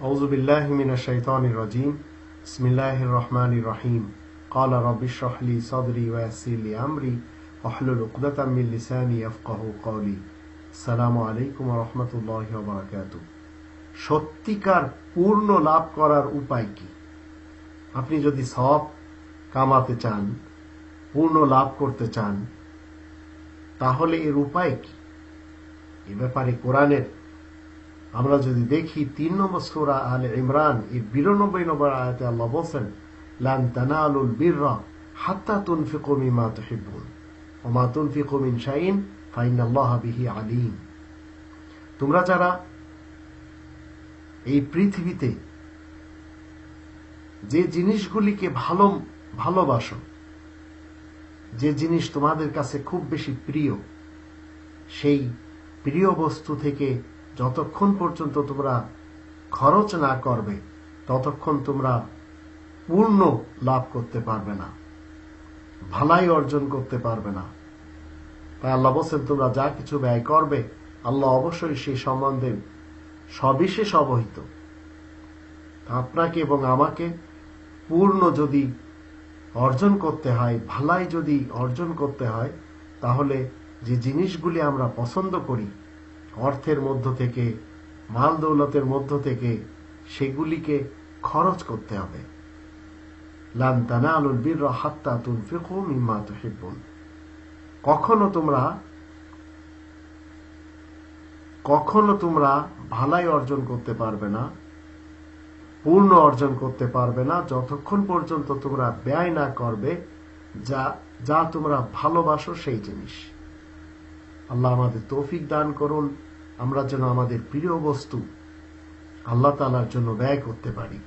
أعوذ بالله من الشيطان الرجيم بسم الله الرحمن الرحيم قال رب اشرح لي صدري ويسر لي أمري واحلل عقدة من لساني يفقه قولي السلام عليكم ورحمة الله وبركاته সত্যিকার পূর্ণ লাভ করার উপায় কি আপনি যদি সব কামাতে চান পূর্ণ লাভ করতে চান তাহলে এর উপায় কি এ ব্যাপারে কোরআনের আমরা যদি দেখি তিন নম্বর সুরা আল ইমরান, এই বিরানব্বই নম্বর আয়াতে আল্লাহ বলছেন, লান হাত্তা বিহি আলিম। তোমরা যারা এই পৃথিবীতে যে জিনিসগুলিকে ভালো, ভালোবাসো, যে জিনিস তোমাদের কাছে খুব বেশি প্রিয়, সেই প্রিয় বস্তু থেকে যতক্ষণ পর্যন্ত তোমরা খরচ না করবে, ততক্ষণ তোমরা পূর্ণ লাভ করতে পারবে না, ভালাই অর্জন করতে পারবে না। তাই আল্লাহ বলছেন, তোমরা যা কিছু ব্যয় করবে, আল্লাহ অবশ্যই সেই সম্বন্ধে সবিশেষ অবহিত। আপনাকে এবং আমাকে পূর্ণ যদি অর্জন করতে হয়, ভালাই যদি অর্জন করতে হয়, তাহলে যে জিনিসগুলি আমরা পছন্দ করি অর্থের মধ্য থেকে, মাল দৌলতের মধ্য থেকে সেগুলিকে খরচ করতে হবে। কখনো তোমরা কখনো তোমরা ভালাই অর্জন করতে পারবে না, পূর্ণ অর্জন করতে পারবে না, যতক্ষণ পর্যন্ত তোমরা ব্যয় না করবে, যা যা তোমরা ভালোবাসো সেই জিনিস। আল্লাহ আমাদের তৌফিক দান করুন। আমরা যেন আমাদের প্রিয় বস্তু আল্লাহ তালার জন্য ব্যয় করতে পারি।